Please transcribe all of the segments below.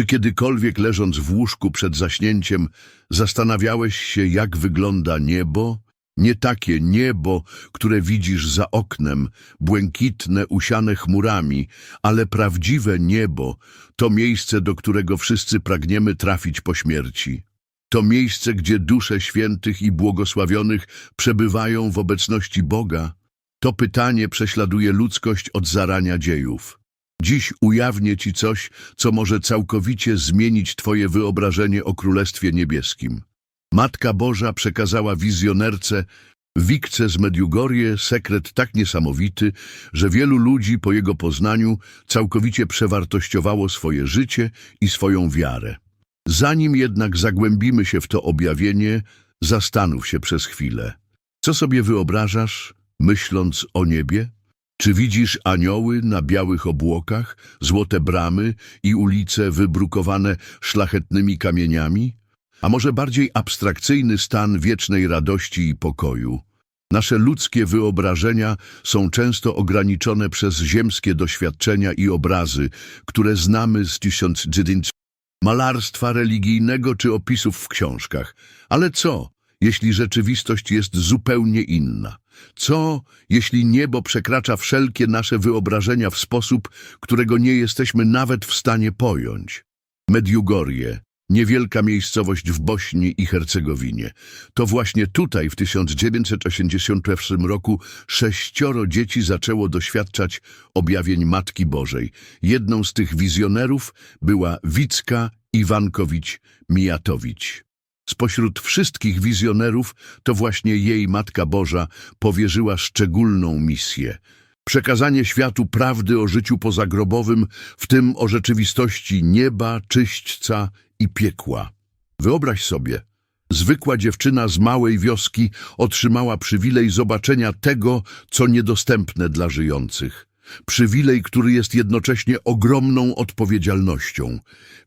Czy kiedykolwiek leżąc w łóżku przed zaśnięciem zastanawiałeś się, jak wygląda niebo? Nie takie niebo, które widzisz za oknem, błękitne, usiane chmurami, ale prawdziwe niebo to miejsce, do którego wszyscy pragniemy trafić po śmierci. To miejsce, gdzie dusze świętych i błogosławionych przebywają w obecności Boga. To pytanie prześladuje ludzkość od zarania dziejów. Dziś ujawnię Ci coś, co może całkowicie zmienić Twoje wyobrażenie o Królestwie Niebieskim. Matka Boża przekazała wizjonerce Wikce z Mediugorje sekret tak niesamowity, że wielu ludzi po jego poznaniu całkowicie przewartościowało swoje życie i swoją wiarę. Zanim jednak zagłębimy się w to objawienie, zastanów się przez chwilę. Co sobie wyobrażasz, myśląc o niebie? Czy widzisz anioły na białych obłokach, złote bramy i ulice wybrukowane szlachetnymi kamieniami? A może bardziej abstrakcyjny stan wiecznej radości i pokoju? Nasze ludzkie wyobrażenia są często ograniczone przez ziemskie doświadczenia i obrazy, które znamy z tysiąc malarstwa religijnego czy opisów w książkach. Ale co, jeśli rzeczywistość jest zupełnie inna? Co, jeśli niebo przekracza wszelkie nasze wyobrażenia w sposób, którego nie jesteśmy nawet w stanie pojąć? Mediugorje, niewielka miejscowość w Bośni i Hercegowinie. To właśnie tutaj w 1981 roku sześcioro dzieci zaczęło doświadczać objawień Matki Bożej. Jedną z tych wizjonerów była Wicka Iwankowicz-Mijatowicz. Spośród wszystkich wizjonerów to właśnie jej Matka Boża powierzyła szczególną misję. Przekazanie światu prawdy o życiu pozagrobowym, w tym o rzeczywistości nieba, czyśćca i piekła. Wyobraź sobie, zwykła dziewczyna z małej wioski otrzymała przywilej zobaczenia tego, co niedostępne dla żyjących. Przywilej, który jest jednocześnie ogromną odpowiedzialnością.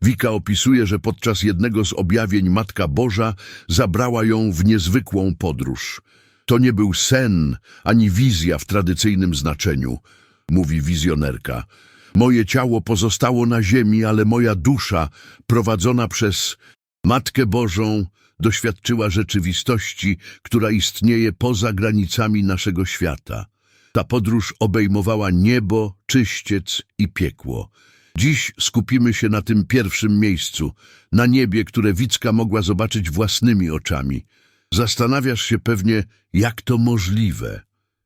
Wika opisuje, że podczas jednego z objawień Matka Boża zabrała ją w niezwykłą podróż. To nie był sen, ani wizja w tradycyjnym znaczeniu, mówi wizjonerka. Moje ciało pozostało na ziemi, ale moja dusza, prowadzona przez Matkę Bożą, doświadczyła rzeczywistości, która istnieje poza granicami naszego świata. Ta podróż obejmowała niebo, czyściec i piekło. Dziś skupimy się na tym pierwszym miejscu, na niebie, które Wicka mogła zobaczyć własnymi oczami. Zastanawiasz się pewnie, jak to możliwe.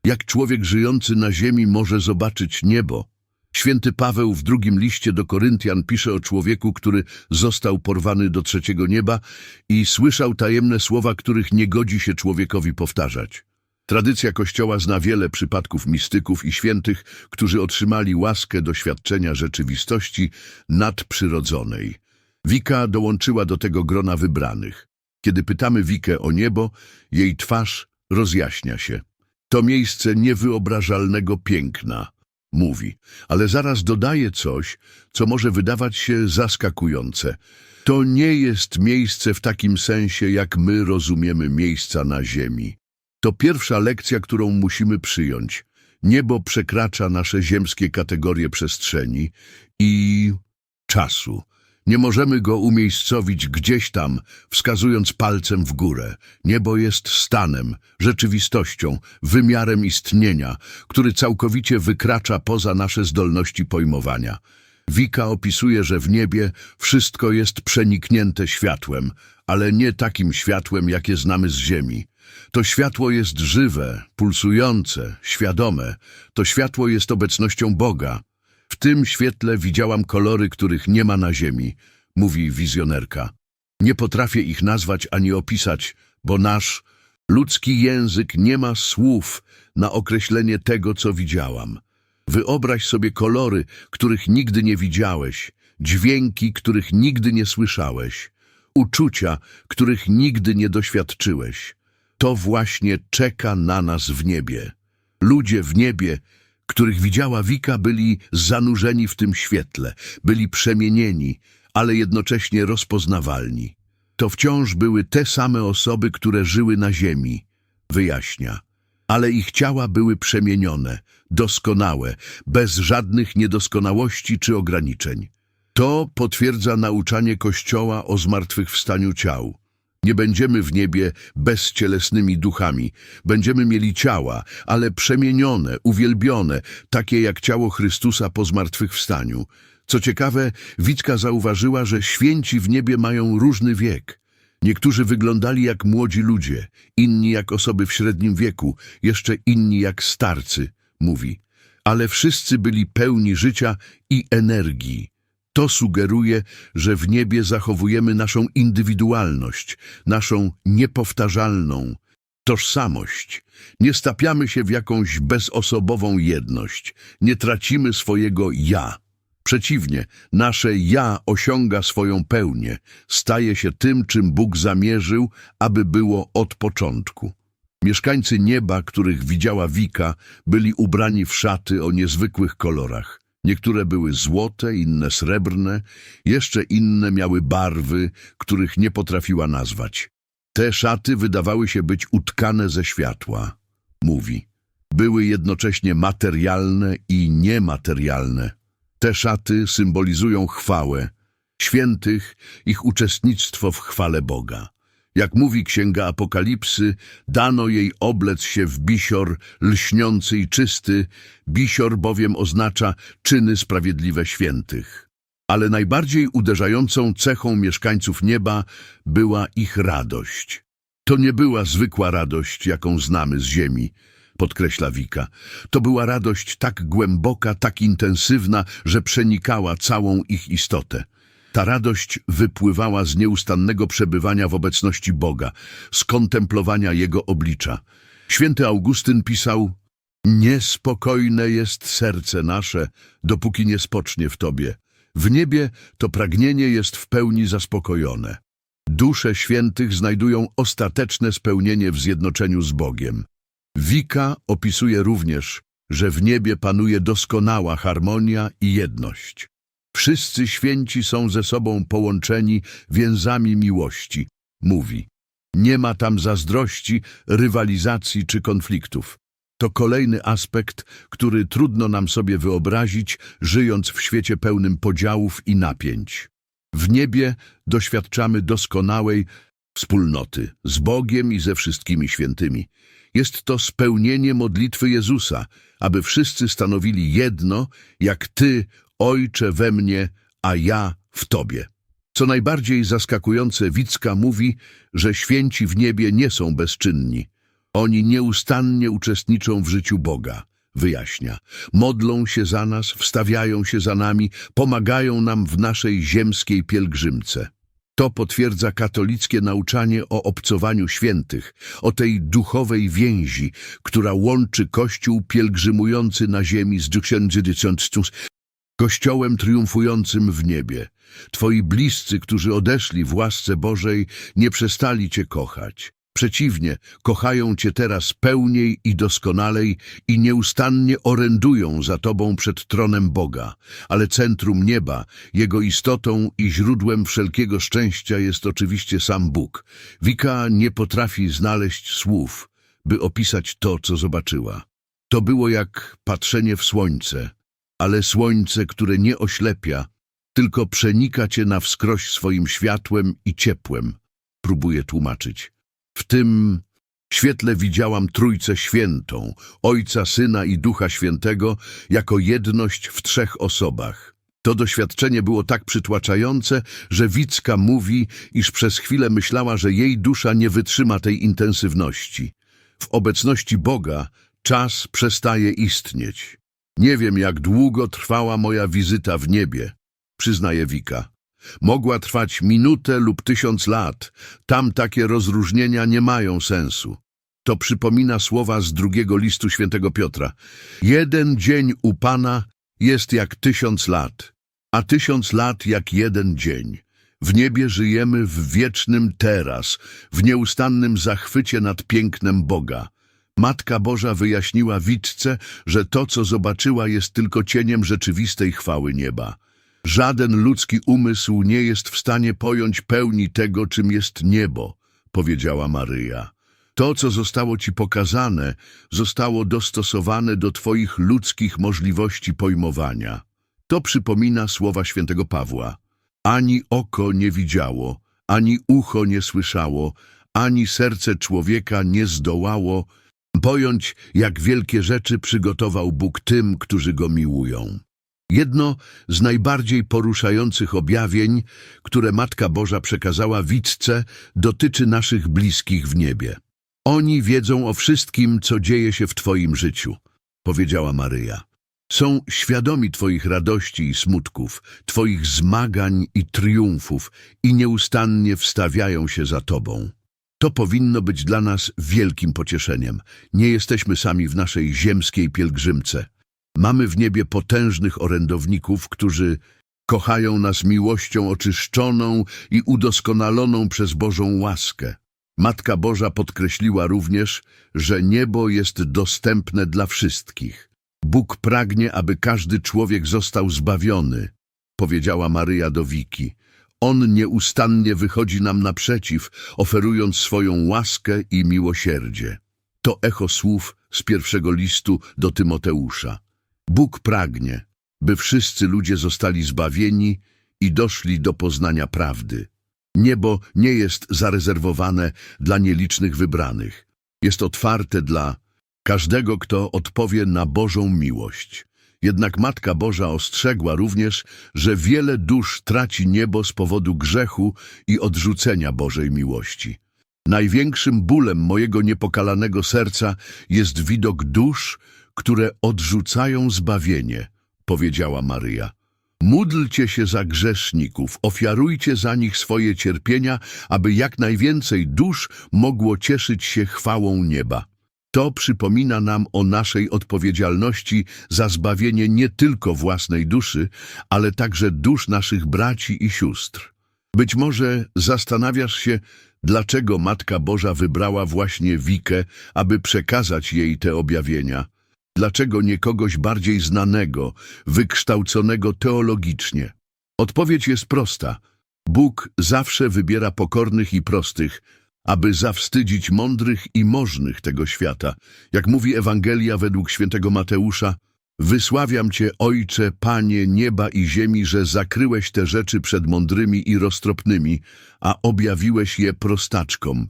Jak człowiek żyjący na ziemi może zobaczyć niebo? Święty Paweł w drugim liście do Koryntian pisze o człowieku, który został porwany do trzeciego nieba i słyszał tajemne słowa, których nie godzi się człowiekowi powtarzać. Tradycja Kościoła zna wiele przypadków mistyków i świętych, którzy otrzymali łaskę doświadczenia rzeczywistości nadprzyrodzonej. Wika dołączyła do tego grona wybranych. Kiedy pytamy Wikę o niebo, jej twarz rozjaśnia się. To miejsce niewyobrażalnego piękna, mówi, ale zaraz dodaje coś, co może wydawać się zaskakujące. To nie jest miejsce w takim sensie, jak my rozumiemy miejsca na ziemi. To pierwsza lekcja, którą musimy przyjąć. Niebo przekracza nasze ziemskie kategorie przestrzeni i czasu. Nie możemy go umiejscowić gdzieś tam, wskazując palcem w górę. Niebo jest stanem, rzeczywistością, wymiarem istnienia, który całkowicie wykracza poza nasze zdolności pojmowania. Wika opisuje, że w niebie wszystko jest przeniknięte światłem, ale nie takim światłem, jakie znamy z ziemi. To światło jest żywe, pulsujące, świadome. To światło jest obecnością Boga. W tym świetle widziałam kolory, których nie ma na ziemi, mówi wizjonerka. Nie potrafię ich nazwać ani opisać, bo nasz ludzki język nie ma słów na określenie tego, co widziałam. Wyobraź sobie kolory, których nigdy nie widziałeś, dźwięki, których nigdy nie słyszałeś, uczucia, których nigdy nie doświadczyłeś. To właśnie czeka na nas w niebie. Ludzie w niebie, których widziała Wika, byli zanurzeni w tym świetle, byli przemienieni, ale jednocześnie rozpoznawalni. To wciąż były te same osoby, które żyły na ziemi, wyjaśnia. Ale ich ciała były przemienione, doskonałe, bez żadnych niedoskonałości czy ograniczeń. To potwierdza nauczanie Kościoła o zmartwychwstaniu ciał. Nie będziemy w niebie bezcielesnymi duchami. Będziemy mieli ciała, ale przemienione, uwielbione, takie jak ciało Chrystusa po zmartwychwstaniu. Co ciekawe, Wicka zauważyła, że święci w niebie mają różny wiek. Niektórzy wyglądali jak młodzi ludzie, inni jak osoby w średnim wieku, jeszcze inni jak starcy, mówi. Ale wszyscy byli pełni życia i energii. To sugeruje, że w niebie zachowujemy naszą indywidualność, naszą niepowtarzalną tożsamość. Nie stapiamy się w jakąś bezosobową jedność, nie tracimy swojego ja. Przeciwnie, nasze ja osiąga swoją pełnię, staje się tym, czym Bóg zamierzył, aby było od początku. Mieszkańcy nieba, których widziała Wika, byli ubrani w szaty o niezwykłych kolorach. Niektóre były złote, inne srebrne, jeszcze inne miały barwy, których nie potrafiła nazwać. Te szaty wydawały się być utkane ze światła, mówi. Były jednocześnie materialne i niematerialne. Te szaty symbolizują chwałę, świętych, ich uczestnictwo w chwale Boga. Jak mówi Księga Apokalipsy, dano jej oblec się w bisior lśniący i czysty, bisior bowiem oznacza czyny sprawiedliwe świętych. Ale najbardziej uderzającą cechą mieszkańców nieba była ich radość. To nie była zwykła radość, jaką znamy z ziemi, podkreśla Wika. To była radość tak głęboka, tak intensywna, że przenikała całą ich istotę. Ta radość wypływała z nieustannego przebywania w obecności Boga, z kontemplowania Jego oblicza. Święty Augustyn pisał, Niespokojne jest serce nasze, dopóki nie spocznie w Tobie. W niebie to pragnienie jest w pełni zaspokojone. Dusze świętych znajdują ostateczne spełnienie w zjednoczeniu z Bogiem. Wika opisuje również, że w niebie panuje doskonała harmonia i jedność. Wszyscy święci są ze sobą połączeni więzami miłości, mówi. Nie ma tam zazdrości, rywalizacji czy konfliktów. To kolejny aspekt, który trudno nam sobie wyobrazić, żyjąc w świecie pełnym podziałów i napięć. W niebie doświadczamy doskonałej wspólnoty z Bogiem i ze wszystkimi świętymi. Jest to spełnienie modlitwy Jezusa, aby wszyscy stanowili jedno, jak Ty, Ojcze, we mnie, a ja w Tobie. Co najbardziej zaskakujące, Wicka mówi, że święci w niebie nie są bezczynni. Oni nieustannie uczestniczą w życiu Boga, wyjaśnia. Modlą się za nas, wstawiają się za nami, pomagają nam w naszej ziemskiej pielgrzymce. To potwierdza katolickie nauczanie o obcowaniu świętych, o tej duchowej więzi, która łączy Kościół pielgrzymujący na ziemi z Kościołem triumfującym w niebie. Twoi bliscy, którzy odeszli w łasce Bożej, nie przestali Cię kochać. Przeciwnie, kochają Cię teraz pełniej i doskonalej i nieustannie orędują za Tobą przed tronem Boga. Ale centrum nieba, Jego istotą i źródłem wszelkiego szczęścia jest oczywiście sam Bóg. Wika nie potrafi znaleźć słów, by opisać to, co zobaczyła. To było jak patrzenie w słońce, ale słońce, które nie oślepia, tylko przenika Cię na wskroś swoim światłem i ciepłem, próbuje tłumaczyć. W tym świetle widziałam Trójcę Świętą, Ojca, Syna i Ducha Świętego, jako jedność w trzech osobach. To doświadczenie było tak przytłaczające, że Wicka mówi, iż przez chwilę myślała, że jej dusza nie wytrzyma tej intensywności. W obecności Boga czas przestaje istnieć. Nie wiem, jak długo trwała moja wizyta w niebie, przyznaje Wika. Mogła trwać minutę lub tysiąc lat. Tam takie rozróżnienia nie mają sensu. To przypomina słowa z drugiego listu świętego Piotra. Jeden dzień u Pana jest jak tysiąc lat, a tysiąc lat jak jeden dzień. W niebie żyjemy w wiecznym teraz, w nieustannym zachwycie nad pięknem Boga. Matka Boża wyjaśniła Witce, że to, co zobaczyła, jest tylko cieniem rzeczywistej chwały nieba. Żaden ludzki umysł nie jest w stanie pojąć pełni tego, czym jest niebo, powiedziała Maryja. To, co zostało ci pokazane, zostało dostosowane do twoich ludzkich możliwości pojmowania. To przypomina słowa świętego Pawła. Ani oko nie widziało, ani ucho nie słyszało, ani serce człowieka nie zdołało pojąć, jak wielkie rzeczy przygotował Bóg tym, którzy Go miłują. Jedno z najbardziej poruszających objawień, które Matka Boża przekazała Witce, dotyczy naszych bliskich w niebie. Oni wiedzą o wszystkim, co dzieje się w Twoim życiu, powiedziała Maryja. Są świadomi Twoich radości i smutków, Twoich zmagań i triumfów i nieustannie wstawiają się za Tobą. To powinno być dla nas wielkim pocieszeniem. Nie jesteśmy sami w naszej ziemskiej pielgrzymce. Mamy w niebie potężnych orędowników, którzy kochają nas miłością oczyszczoną i udoskonaloną przez Bożą łaskę. Matka Boża podkreśliła również, że niebo jest dostępne dla wszystkich. Bóg pragnie, aby każdy człowiek został zbawiony, powiedziała Maryja do Wiki. On nieustannie wychodzi nam naprzeciw, oferując swoją łaskę i miłosierdzie. To echo słów z pierwszego listu do Tymoteusza. Bóg pragnie, by wszyscy ludzie zostali zbawieni i doszli do poznania prawdy. Niebo nie jest zarezerwowane dla nielicznych wybranych. Jest otwarte dla każdego, kto odpowie na Bożą miłość. Jednak Matka Boża ostrzegła również, że wiele dusz traci niebo z powodu grzechu i odrzucenia Bożej miłości. Największym bólem mojego niepokalanego serca jest widok dusz, które odrzucają zbawienie, powiedziała Maryja. Módlcie się za grzeszników, ofiarujcie za nich swoje cierpienia, aby jak najwięcej dusz mogło cieszyć się chwałą nieba. To przypomina nam o naszej odpowiedzialności za zbawienie nie tylko własnej duszy, ale także dusz naszych braci i sióstr. Być może zastanawiasz się, dlaczego Matka Boża wybrała właśnie Wikę, aby przekazać jej te objawienia. Dlaczego nie kogoś bardziej znanego, wykształconego teologicznie? Odpowiedź jest prosta. Bóg zawsze wybiera pokornych i prostych, aby zawstydzić mądrych i możnych tego świata. Jak mówi Ewangelia według świętego Mateusza, Wysławiam Cię, Ojcze, Panie nieba i ziemi, że zakryłeś te rzeczy przed mądrymi i roztropnymi, a objawiłeś je prostaczkom.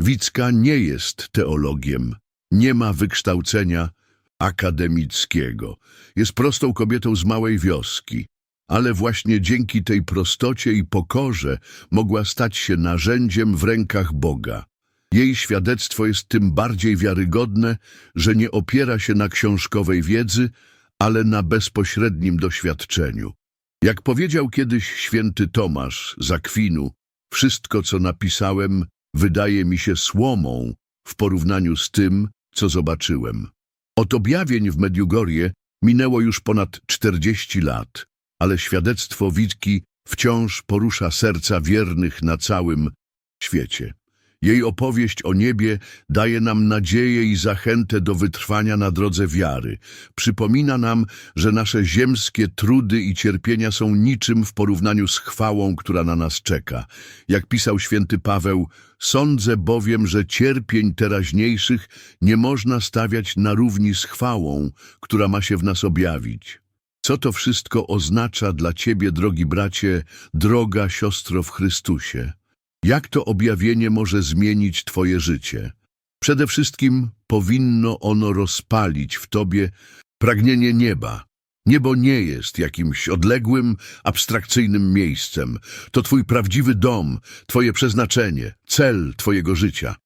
Wicka nie jest teologiem, nie ma wykształcenia akademickiego. Jest prostą kobietą z małej wioski, ale właśnie dzięki tej prostocie i pokorze mogła stać się narzędziem w rękach Boga. Jej świadectwo jest tym bardziej wiarygodne, że nie opiera się na książkowej wiedzy, ale na bezpośrednim doświadczeniu. Jak powiedział kiedyś święty Tomasz z Akwinu, wszystko, co napisałem, wydaje mi się słomą w porównaniu z tym, co zobaczyłem. Od objawień w Mediugorje minęło już ponad 40 lat, ale świadectwo Witki wciąż porusza serca wiernych na całym świecie. Jej opowieść o niebie daje nam nadzieję i zachętę do wytrwania na drodze wiary. Przypomina nam, że nasze ziemskie trudy i cierpienia są niczym w porównaniu z chwałą, która na nas czeka. Jak pisał święty Paweł, sądzę bowiem, że cierpień teraźniejszych nie można stawiać na równi z chwałą, która ma się w nas objawić. Co to wszystko oznacza dla Ciebie, drogi bracie, droga siostro w Chrystusie? Jak to objawienie może zmienić Twoje życie? Przede wszystkim powinno ono rozpalić w Tobie pragnienie nieba. Niebo nie jest jakimś odległym, abstrakcyjnym miejscem. To Twój prawdziwy dom, Twoje przeznaczenie, cel Twojego życia.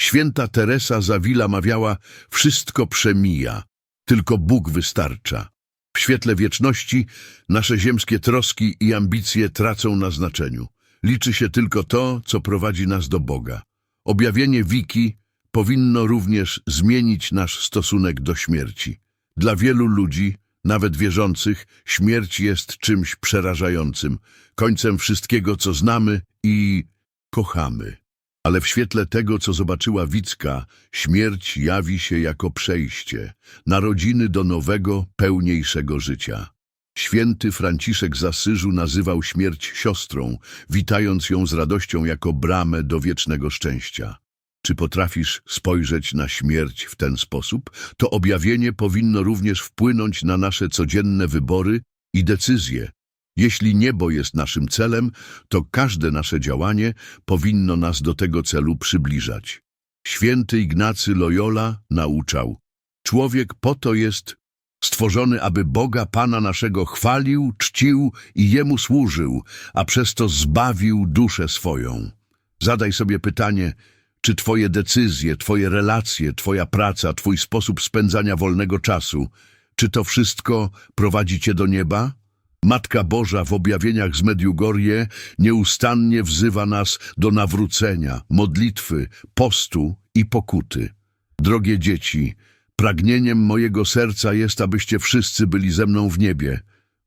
Święta Teresa Zawila mawiała, wszystko przemija, tylko Bóg wystarcza. W świetle wieczności nasze ziemskie troski i ambicje tracą na znaczeniu. Liczy się tylko to, co prowadzi nas do Boga. Objawienie Wiki powinno również zmienić nasz stosunek do śmierci. Dla wielu ludzi, nawet wierzących, śmierć jest czymś przerażającym, końcem wszystkiego, co znamy i kochamy. Ale w świetle tego, co zobaczyła Wicka, śmierć jawi się jako przejście, narodziny do nowego, pełniejszego życia. Święty Franciszek z Asyżu nazywał śmierć siostrą, witając ją z radością jako bramę do wiecznego szczęścia. Czy potrafisz spojrzeć na śmierć w ten sposób? To objawienie powinno również wpłynąć na nasze codzienne wybory i decyzje. Jeśli niebo jest naszym celem, to każde nasze działanie powinno nas do tego celu przybliżać. Święty Ignacy Loyola nauczał, człowiek po to jest stworzony, aby Boga Pana naszego chwalił, czcił i Jemu służył, a przez to zbawił duszę swoją. Zadaj sobie pytanie, czy Twoje decyzje, Twoje relacje, Twoja praca, Twój sposób spędzania wolnego czasu, czy to wszystko prowadzi Cię do nieba? Matka Boża w objawieniach z Mediugorje nieustannie wzywa nas do nawrócenia, modlitwy, postu i pokuty. Drogie dzieci, pragnieniem mojego serca jest, abyście wszyscy byli ze mną w niebie,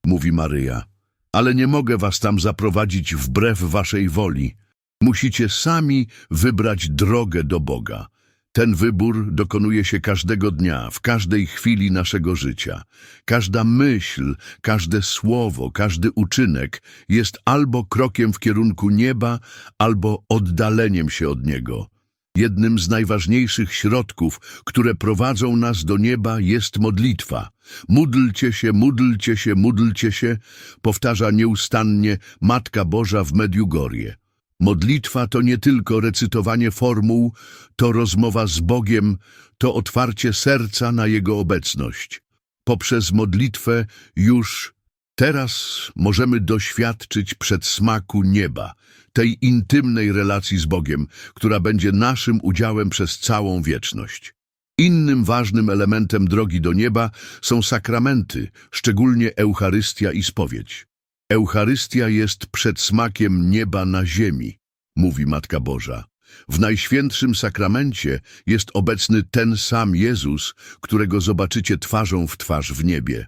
mówi Maryja. Ale nie mogę was tam zaprowadzić wbrew waszej woli. Musicie sami wybrać drogę do Boga. Ten wybór dokonuje się każdego dnia, w każdej chwili naszego życia. Każda myśl, każde słowo, każdy uczynek jest albo krokiem w kierunku nieba, albo oddaleniem się od niego. Jednym z najważniejszych środków, które prowadzą nas do nieba, jest modlitwa. Módlcie się, módlcie się, módlcie się, powtarza nieustannie Matka Boża w Mediugorje. Modlitwa to nie tylko recytowanie formuł, to rozmowa z Bogiem, to otwarcie serca na Jego obecność. Poprzez modlitwę już teraz możemy doświadczyć przedsmaku nieba, tej intymnej relacji z Bogiem, która będzie naszym udziałem przez całą wieczność. Innym ważnym elementem drogi do nieba są sakramenty, szczególnie Eucharystia i spowiedź. Eucharystia jest przedsmakiem nieba na ziemi, mówi Matka Boża. W Najświętszym Sakramencie jest obecny ten sam Jezus, którego zobaczycie twarzą w twarz w niebie.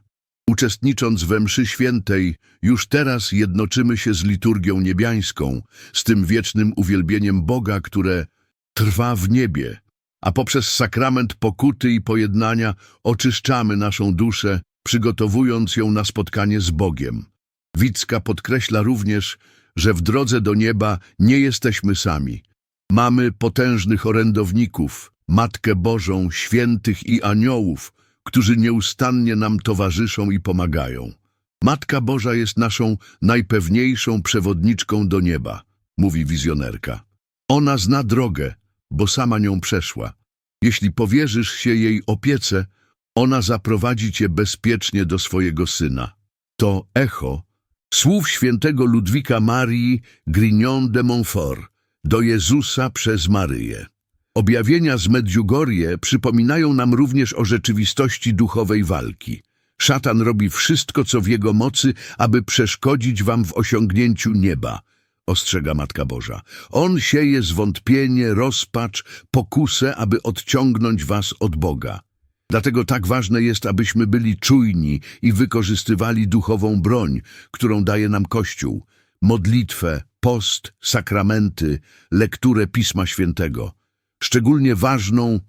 Uczestnicząc we mszy świętej, już teraz jednoczymy się z liturgią niebiańską, z tym wiecznym uwielbieniem Boga, które trwa w niebie, a poprzez sakrament pokuty i pojednania oczyszczamy naszą duszę, przygotowując ją na spotkanie z Bogiem. Wicka podkreśla również, że w drodze do nieba nie jesteśmy sami. Mamy potężnych orędowników, Matkę Bożą, świętych i aniołów, którzy nieustannie nam towarzyszą i pomagają. Matka Boża jest naszą najpewniejszą przewodniczką do nieba, mówi wizjonerka. Ona zna drogę, bo sama nią przeszła. Jeśli powierzysz się jej opiece, ona zaprowadzi cię bezpiecznie do swojego syna. To echo słów świętego Ludwika Marii Grignon de Montfort do Jezusa przez Maryję. Objawienia z Medjugorje przypominają nam również o rzeczywistości duchowej walki. Szatan robi wszystko, co w jego mocy, aby przeszkodzić wam w osiągnięciu nieba, ostrzega Matka Boża. On sieje zwątpienie, rozpacz, pokusę, aby odciągnąć was od Boga. Dlatego tak ważne jest, abyśmy byli czujni i wykorzystywali duchową broń, którą daje nam Kościół. Modlitwę, post, sakramenty, lekturę Pisma Świętego. Szczególnie ważną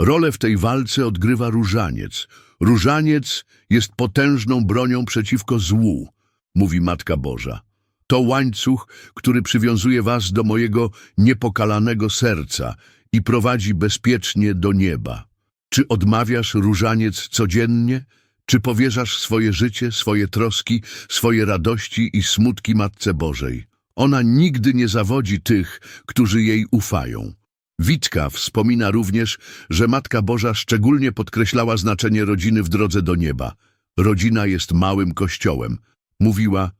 rolę w tej walce odgrywa różaniec. Różaniec jest potężną bronią przeciwko złu, mówi Matka Boża. To łańcuch, który przywiązuje was do mojego niepokalanego serca i prowadzi bezpiecznie do nieba. Czy odmawiasz różaniec codziennie? Czy powierzasz swoje życie, swoje troski, swoje radości i smutki Matce Bożej? Ona nigdy nie zawodzi tych, którzy jej ufają. Witka wspomina również, że Matka Boża szczególnie podkreślała znaczenie rodziny w drodze do nieba. Rodzina jest małym kościołem. Mówiła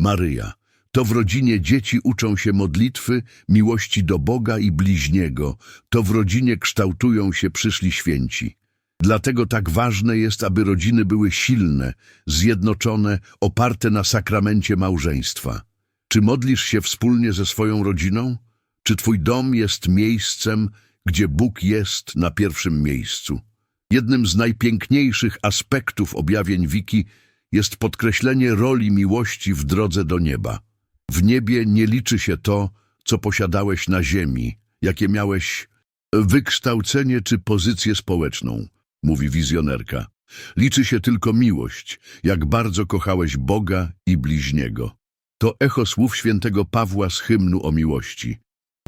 Maryja. To w rodzinie dzieci uczą się modlitwy, miłości do Boga i bliźniego. To w rodzinie kształtują się przyszli święci. Dlatego tak ważne jest, aby rodziny były silne, zjednoczone, oparte na sakramencie małżeństwa. Czy modlisz się wspólnie ze swoją rodziną? Czy twój dom jest miejscem, gdzie Bóg jest na pierwszym miejscu? Jednym z najpiękniejszych aspektów objawień Wiki jest podkreślenie roli miłości w drodze do nieba. W niebie nie liczy się to, co posiadałeś na ziemi, jakie miałeś wykształcenie czy pozycję społeczną, mówi wizjonerka. Liczy się tylko miłość, jak bardzo kochałeś Boga i bliźniego. To echo słów świętego Pawła z hymnu o miłości.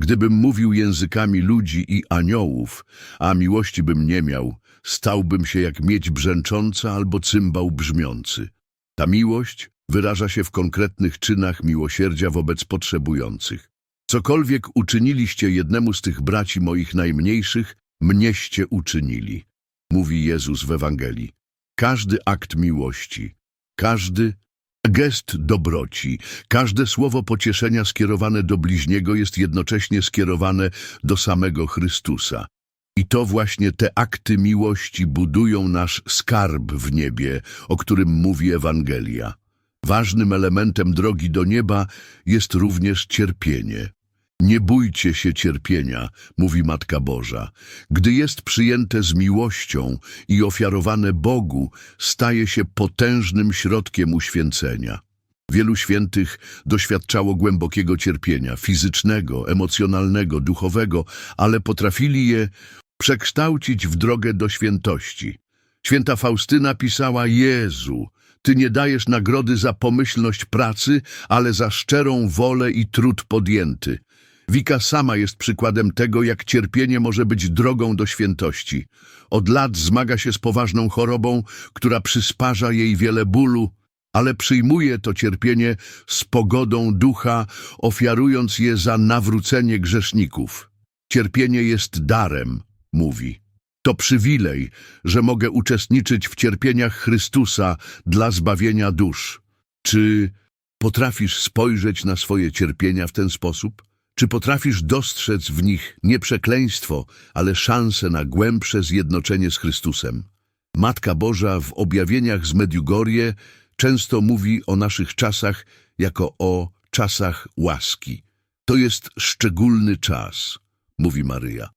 Gdybym mówił językami ludzi i aniołów, a miłości bym nie miał, stałbym się jak miedź brzęcząca albo cymbał brzmiący. Ta miłość wyraża się w konkretnych czynach miłosierdzia wobec potrzebujących. Cokolwiek uczyniliście jednemu z tych braci moich najmniejszych, mnieście uczynili, mówi Jezus w Ewangelii. Każdy akt miłości, każdy gest dobroci, każde słowo pocieszenia skierowane do bliźniego jest jednocześnie skierowane do samego Chrystusa. I to właśnie te akty miłości budują nasz skarb w niebie, o którym mówi Ewangelia. Ważnym elementem drogi do nieba jest również cierpienie. Nie bójcie się cierpienia, mówi Matka Boża. Gdy jest przyjęte z miłością i ofiarowane Bogu, staje się potężnym środkiem uświęcenia. Wielu świętych doświadczało głębokiego cierpienia fizycznego, emocjonalnego, duchowego, ale potrafili je przekształcić w drogę do świętości. Święta Faustyna pisała: Jezu, Ty nie dajesz nagrody za pomyślność pracy, ale za szczerą wolę i trud podjęty. Wika sama jest przykładem tego, jak cierpienie może być drogą do świętości. Od lat zmaga się z poważną chorobą, która przysparza jej wiele bólu, ale przyjmuje to cierpienie z pogodą ducha, ofiarując je za nawrócenie grzeszników. Cierpienie jest darem, mówi. To przywilej, że mogę uczestniczyć w cierpieniach Chrystusa dla zbawienia dusz. Czy potrafisz spojrzeć na swoje cierpienia w ten sposób? Czy potrafisz dostrzec w nich nie przekleństwo, ale szansę na głębsze zjednoczenie z Chrystusem? Matka Boża w objawieniach z Mediugorie często mówi o naszych czasach jako o czasach łaski. To jest szczególny czas, mówi Maryja.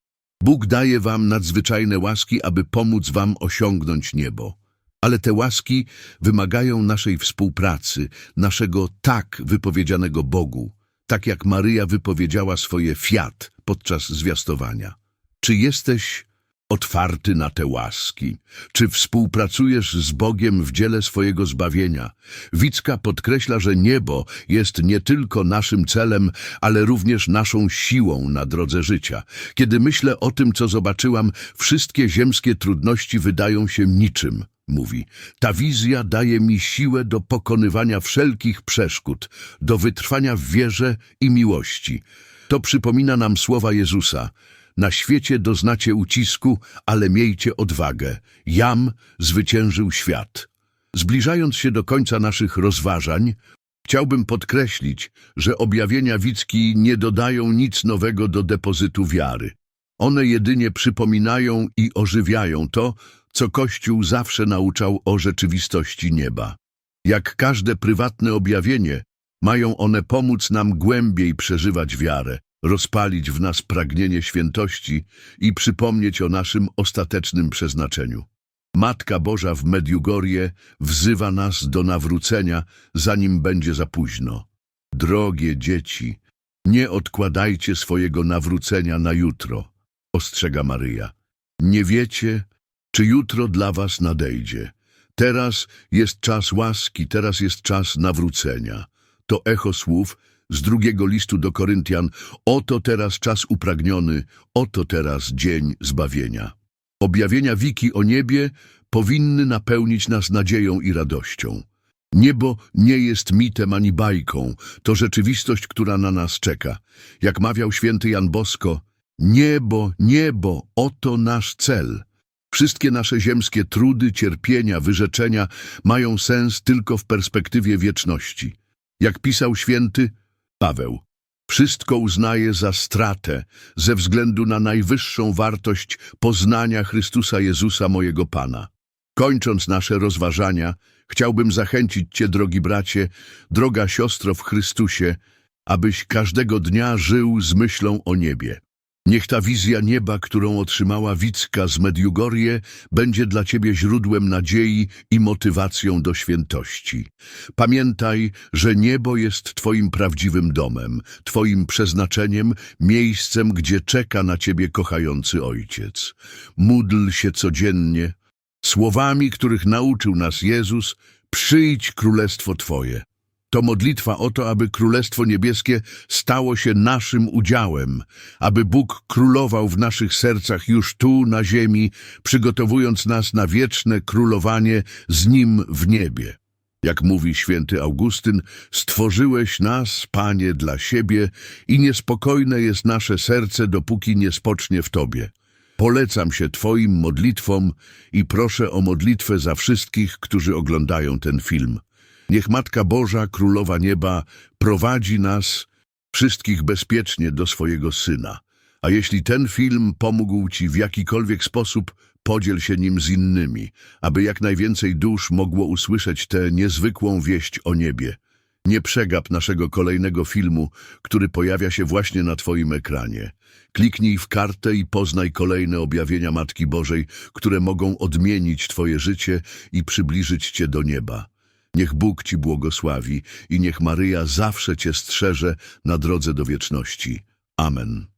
Bóg daje wam nadzwyczajne łaski, aby pomóc wam osiągnąć niebo. Ale te łaski wymagają naszej współpracy, naszego tak wypowiedzianego Bogu, tak jak Maryja wypowiedziała swoje fiat podczas zwiastowania. Czy jesteś otwarty na te łaski? Czy współpracujesz z Bogiem w dziele swojego zbawienia? Wicka podkreśla, że niebo jest nie tylko naszym celem, ale również naszą siłą na drodze życia. Kiedy myślę o tym, co zobaczyłam, wszystkie ziemskie trudności wydają się niczym. Mówi, ta wizja daje mi siłę do pokonywania wszelkich przeszkód, do wytrwania w wierze i miłości. To przypomina nam słowa Jezusa. Na świecie doznacie ucisku, ale miejcie odwagę. Jam zwyciężył świat. Zbliżając się do końca naszych rozważań, chciałbym podkreślić, że objawienia Wicki nie dodają nic nowego do depozytu wiary. One jedynie przypominają i ożywiają to, co Kościół zawsze nauczał o rzeczywistości nieba. Jak każde prywatne objawienie, mają one pomóc nam głębiej przeżywać wiarę, rozpalić w nas pragnienie świętości i przypomnieć o naszym ostatecznym przeznaczeniu. Matka Boża w Mediugorie wzywa nas do nawrócenia, zanim będzie za późno. Drogie dzieci, nie odkładajcie swojego nawrócenia na jutro, ostrzega Maryja. Nie wiecie, czy jutro dla was nadejdzie. Teraz jest czas łaski, teraz jest czas nawrócenia. To echo słów z drugiego listu do Koryntian. Oto teraz czas upragniony, oto teraz dzień zbawienia. Objawienia Wiki o niebie powinny napełnić nas nadzieją i radością. Niebo nie jest mitem ani bajką, to rzeczywistość, która na nas czeka. Jak mawiał święty Jan Bosko, niebo, niebo, oto nasz cel. Wszystkie nasze ziemskie trudy, cierpienia, wyrzeczenia mają sens tylko w perspektywie wieczności. Jak pisał święty Paweł, wszystko uznaję za stratę ze względu na najwyższą wartość poznania Chrystusa Jezusa mojego Pana. Kończąc nasze rozważania, chciałbym zachęcić Cię, drogi bracie, droga siostro w Chrystusie, abyś każdego dnia żył z myślą o niebie. Niech ta wizja nieba, którą otrzymała Wicka z Mediugorie, będzie dla Ciebie źródłem nadziei i motywacją do świętości. Pamiętaj, że niebo jest Twoim prawdziwym domem, Twoim przeznaczeniem, miejscem, gdzie czeka na Ciebie kochający Ojciec. Módl się codziennie, słowami, których nauczył nas Jezus, przyjdź królestwo Twoje. To modlitwa o to, aby Królestwo Niebieskie stało się naszym udziałem, aby Bóg królował w naszych sercach już tu na ziemi, przygotowując nas na wieczne królowanie z Nim w niebie. Jak mówi święty Augustyn, stworzyłeś nas, Panie, dla siebie i niespokojne jest nasze serce, dopóki nie spocznie w Tobie. Polecam się Twoim modlitwom i proszę o modlitwę za wszystkich, którzy oglądają ten film. Niech Matka Boża, Królowa Nieba, prowadzi nas wszystkich bezpiecznie do swojego Syna. A jeśli ten film pomógł Ci w jakikolwiek sposób, podziel się nim z innymi, aby jak najwięcej dusz mogło usłyszeć tę niezwykłą wieść o niebie. Nie przegap naszego kolejnego filmu, który pojawia się właśnie na Twoim ekranie. Kliknij w kartę i poznaj kolejne objawienia Matki Bożej, które mogą odmienić Twoje życie i przybliżyć Cię do nieba. Niech Bóg Ci błogosławi i niech Maryja zawsze Cię strzeże na drodze do wieczności. Amen.